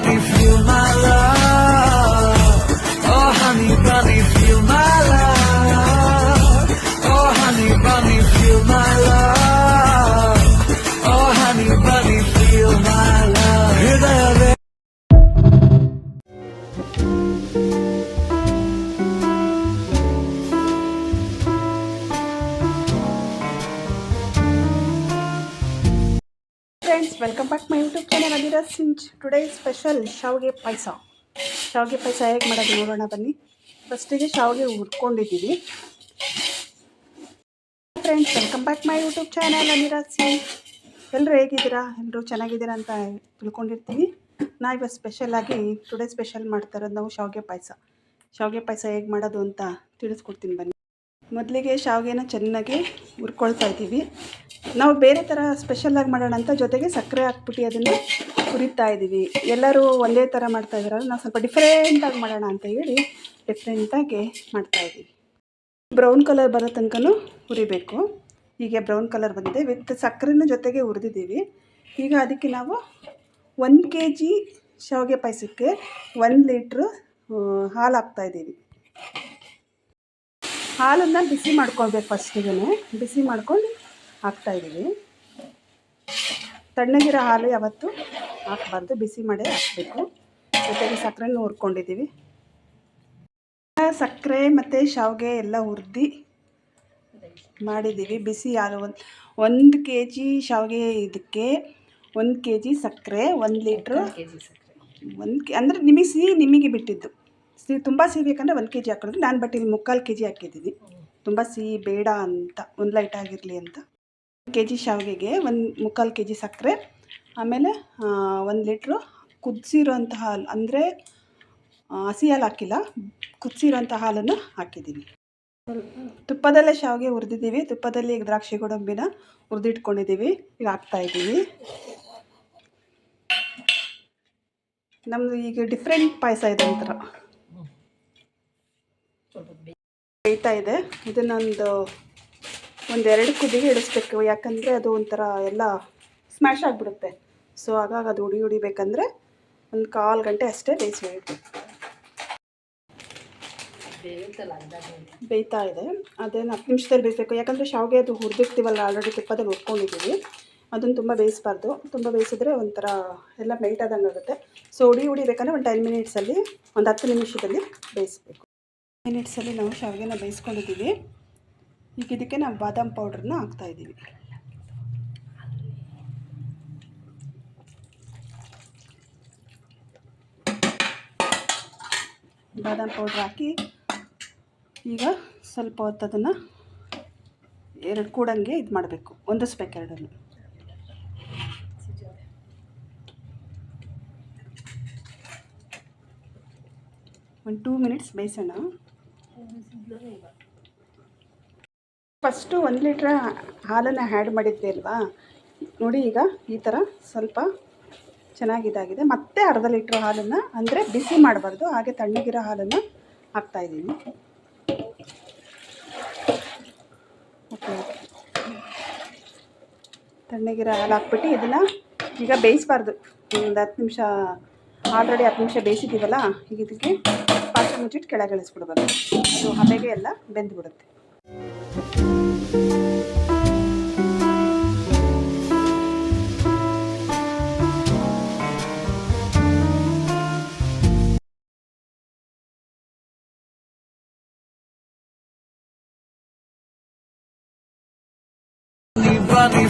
bunny, feel my love. Oh, honey bunny, feel my love. Oh, honey bunny, feel my love. Friends welcome back my YouTube channel Adira ಸಿಂಚ್ today special ಶಾವಿಗೆ ಪಾಯಸ ಶಾವಿಗೆ ಪಾಯಸ ಹೇಗೆ ಮಾಡೋದು ನೋಡೋಣ, ಬನ್ನಿ. ಫಸ್ಟಿಗೆ ಶಾವಿಗೆ ಹುರ್ಕೊಂಡಿದ್ದೀವಿ. Friends welcome back my YouTube channel ಅನಿರಾ ಸಿಂಚ್ ಎಲ್ಲರೂ ಹೇಗಿದ್ದೀರಾ? ಎಲ್ಲರೂ ಚೆನ್ನಾಗಿದ್ದೀರಾ ಅಂತ ತಿಳ್ಕೊಂಡಿರ್ತೀವಿ. ನಾ ಇವತ್ತು ಸ್ಪೆಷಲಾಗಿ ಟುಡೇ ಸ್ಪೆಷಲ್ ಮಾಡ್ತಾ ಇರೋದು ನಾವು ಶಾವಿಗೆ ಪಾಯಸ ಶಾವಿಗೆ ಪಾಯಸ ಹೇಗೆ ಮಾಡೋದು ಅಂತ ತಿಳಿಸ್ಕೊಡ್ತೀನಿ, ಬನ್ನಿ. ಮೊದಲಿಗೆ ಶಾವಿಗೆನ ಚೆನ್ನಾಗಿ ಹುರ್ಕೊಳ್ತಾ ಇದ್ದೀವಿ. ನಾವು ಬೇರೆ ಥರ ಸ್ಪೆಷಲ್ಲಾಗಿ ಮಾಡೋಣ ಅಂತ ಜೊತೆಗೆ ಸಕ್ಕರೆ ಹಾಕ್ಬಿಟ್ಟು ಅದನ್ನು ಹುರಿತಾ ಇದ್ದೀವಿ. ಎಲ್ಲರೂ ಒಂದೇ ಥರ ಮಾಡ್ತಾ ಇದ್ದಾರಲ್ಲ, ನಾವು ಸ್ವಲ್ಪ ಡಿಫ್ರೆಂಟಾಗಿ ಮಾಡೋಣ ಅಂತ ಹೇಳಿ ಡಿಫ್ರೆಂಟಾಗಿ ಮಾಡ್ತಾ ಇದ್ದೀವಿ. ಬ್ರೌನ್ ಕಲರ್ ಬರೋ ತನಕನೂ ಹುರಿಬೇಕು. ಹೀಗೆ ಬ್ರೌನ್ ಕಲರ್ ಬಂದಿದೆ. ವಿತ್ ಸಕ್ಕರೆನ ಜೊತೆಗೆ ಹುರಿದಿದ್ದೀವಿ. ಈಗ ಅದಕ್ಕೆ ನಾವು ಒಂದು ಕೆ ಜಿ ಶಾವಿಗೆ ಪಾಯಸಕ್ಕೆ ಒಂದು ಲೀಟ್ರು ಹಾಲು ಹಾಕ್ತಾಯಿದ್ದೀವಿ ಹಾಲನ್ನು ಬಿಸಿ ಮಾಡ್ಕೊಳ್ಬೇಕು ಫಸ್ಟಿಗೆ ಬಿಸಿ ಮಾಡ್ಕೊಂಡು ಹಾಕ್ತಾಯಿದ್ದೀವಿ ತಣ್ಣಗಿರೋ ಹಾಲು ಯಾವತ್ತು ಹಾಕಬಾರ್ದು ಬಿಸಿ ಮಾಡೇ ಹಾಕಬೇಕು. ಜೊತೆಗೆ ಸಕ್ಕರೆನೂ ಹುರ್ಕೊಂಡಿದ್ದೀವಿ. ಸಕ್ಕರೆ ಮತ್ತು ಶಾವಿಗೆ ಎಲ್ಲ ಹುರಿದು ಮಾಡಿದ್ದೀವಿ. ಬಿಸಿ ಹಾಲು ಒಂದು ಒಂದು ಕೆ ಜಿ ಶಾವಿಗೆ ಇದಕ್ಕೆ ಒಂದು ಕೆ ಜಿ ಸಕ್ಕರೆ ಒಂದು ಲೀಟ್ರು ಒಂದು ಕೆ ಅಂದರೆ ನಿಮಗೆ ಸಿಹಿ ನಿಮಗೆ ಬಿಟ್ಟಿದ್ದು. ಸಿಹಿ ತುಂಬ ಸಿಹಿ ಬೇಕಂದರೆ ಒಂದು ಕೆ ಜಿ ಹಾಕಿದ್ರೆ ನಾನು ಬಟ್ ಇಲ್ಲಿ ಮುಕ್ಕಾಲು ಕೆ ಜಿ ಹಾಕಿದ್ದೀನಿ. ತುಂಬ ಸಿಹಿ ಬೇಡ ಅಂತ, ಒಂದು ಲೈಟ್ ಆಗಿರಲಿ ಅಂತ. ಕೆ ಜಿ ಶಾವಿಗೆಗೆ ಒಂದು ಮುಕ್ಕಾಲು ಕೆ ಜಿ ಸಕ್ಕರೆ. ಆಮೇಲೆ ಒಂದು ಲೀಟ್ರು ಕುದಿಸಿರೋಂಥ ಹಾಲು ಅಂದರೆ ಹಸಿ ಹಾಲು ಹಾಕಿಲ್ಲ ಕುದಿಸಿರೋಂಥ ಹಾಲನ್ನು ಹಾಕಿದ್ದೀನಿ. ತುಪ್ಪದಲ್ಲೇ ಶಾವಿಗೆ ಹುರಿದಿದ್ದೀವಿ. ತುಪ್ಪದಲ್ಲಿ ದ್ರಾಕ್ಷಿ ಗೋಡಂಬಿನ ಹುರಿದಿಟ್ಕೊಂಡಿದ್ದೀವಿ. ಈಗ ಹಾಕ್ತಾಯಿದ್ದೀವಿ ನಮ್ಮದು ಈಗ ಡಿಫ್ರೆಂಟ್ ಪಾಯಸ ಇದೆ ಒಂಥರ. ಬೇಯ್ತಾ ಇದೆ. ಇದನ್ನೊಂದು ಒಂದೆರಡು ಕುದಿಗೆ ಇಡಿಸ್ಬೇಕು. ಯಾಕಂದರೆ ಅದು ಒಂಥರ ಎಲ್ಲ ಸ್ಮ್ಯಾಶ್ ಆಗಿಬಿಡುತ್ತೆ. ಸೊ ಆಗಾಗ ಅದು ಉಡಿ ಉಡಿಬೇಕಂದ್ರೆ ಒಂದು ಕಾಲು ಗಂಟೆ ಅಷ್ಟೇ ಬೇಯಿಸ್ಬೇಕು. ಬೇಯ್ತಾ ಇದೆ. ಅದೇನು ಹತ್ತು ನಿಮಿಷದಲ್ಲಿ ಬೇಯಿಸಬೇಕು. ಯಾಕಂದರೆ ಶಾವಿಗೆ ಅದು ಹುರಿದಿರ್ತೀವಲ್ಲ ಆಲ್ರೆಡಿ ತುಪ್ಪದಲ್ಲಿ ಹುರ್ಕೊಂಡಿದ್ದೀವಿ. ಅದನ್ನು ತುಂಬ ಬೇಯಿಸ್ಬಾರ್ದು. ತುಂಬ ಬೇಯಿಸಿದ್ರೆ ಒಂಥರ ಎಲ್ಲ ಮೆಲ್ಟ್ ಆದಂಗೆ ಆಗುತ್ತೆ. ಸೊ ಉಡಿ ಉಡಿಬೇಕಂದ್ರೆ ಒಂದು ಟೆನ್ ಮಿನಿಟ್ಸಲ್ಲಿ ಒಂದು ಹತ್ತು ನಿಮಿಷದಲ್ಲಿ ಬೇಯಿಸ್ಬೇಕು. ಮಿನಿಟ್ಸಲ್ಲಿ ನಾವು ಶಾವಿಗೆನ ಬೇಯಿಸ್ಕೊಂಡಿದ್ದೀವಿ. ಈಗ ಇದಕ್ಕೆ ನಾವು ಬಾದಾಮ್ ಪೌಡ್ರನ್ನ ಹಾಕ್ತಾಯಿದ್ದೀವಿ ಬಾದಾಮ್ ಪೌಡ್ರ್ ಹಾಕಿ ಈಗ ಸ್ವಲ್ಪ ಹೊತ್ತು ಅದನ್ನು ಎರಡು ಕೂಡಂಗೆ ಇದು ಮಾಡಬೇಕು. ಹೊಂದಿಸ್ಬೇಕು ಎರಡನ್ನು. ಒಂದು ಟೂ ಮಿನಿಟ್ಸ್ ಬೇಯಿಸೋಣ. ಫಸ್ಟು ಒಂದು ಲೀಟ್ರ್ ಹಾಲನ್ನು ಆ್ಯಡ್ ಮಾಡಿದ್ದೆ ಅಲ್ವಾ? ನೋಡಿ ಈಗ ಈ ಥರ ಸ್ವಲ್ಪ ಚೆನ್ನಾಗಿದಾಗಿದೆ. ಮತ್ತೆ ಅರ್ಧ ಲೀಟ್ರ್ ಹಾಲನ್ನು ಅಂದರೆ ಬಿಸಿ ಮಾಡಬಾರ್ದು. ಹಾಗೆ ತಣ್ಣಗಿರೋ ಹಾಲನ್ನು ಹಾಕ್ತಾಯಿದ್ದೀನಿ ಓಕೆ. ತಣ್ಣಗಿರೋ ಹಾಲು ಹಾಕ್ಬಿಟ್ಟು ಇದನ್ನು ಈಗ ಬೇಯಿಸಬಾರ್ದು. ಒಂದು ಹತ್ತು ನಿಮಿಷ, ಆಲ್ರೆಡಿ ಹತ್ತು ನಿಮಿಷ ಬೇಯಿಸಿದ್ದೀವಲ್ಲ, ಈಗ ಇದಕ್ಕೆ ಪಾತ್ರೆ ಮುಚ್ಚಿಟ್ಟು ಕೆಳಗೆ ಇಳಿಸ್ಬಿಡ್ಬೇಕು. ಅದು ಹಬೆಗೆ ಎಲ್ಲ ಬೆಂದ್ಬಿಡುತ್ತೆ. Bunny,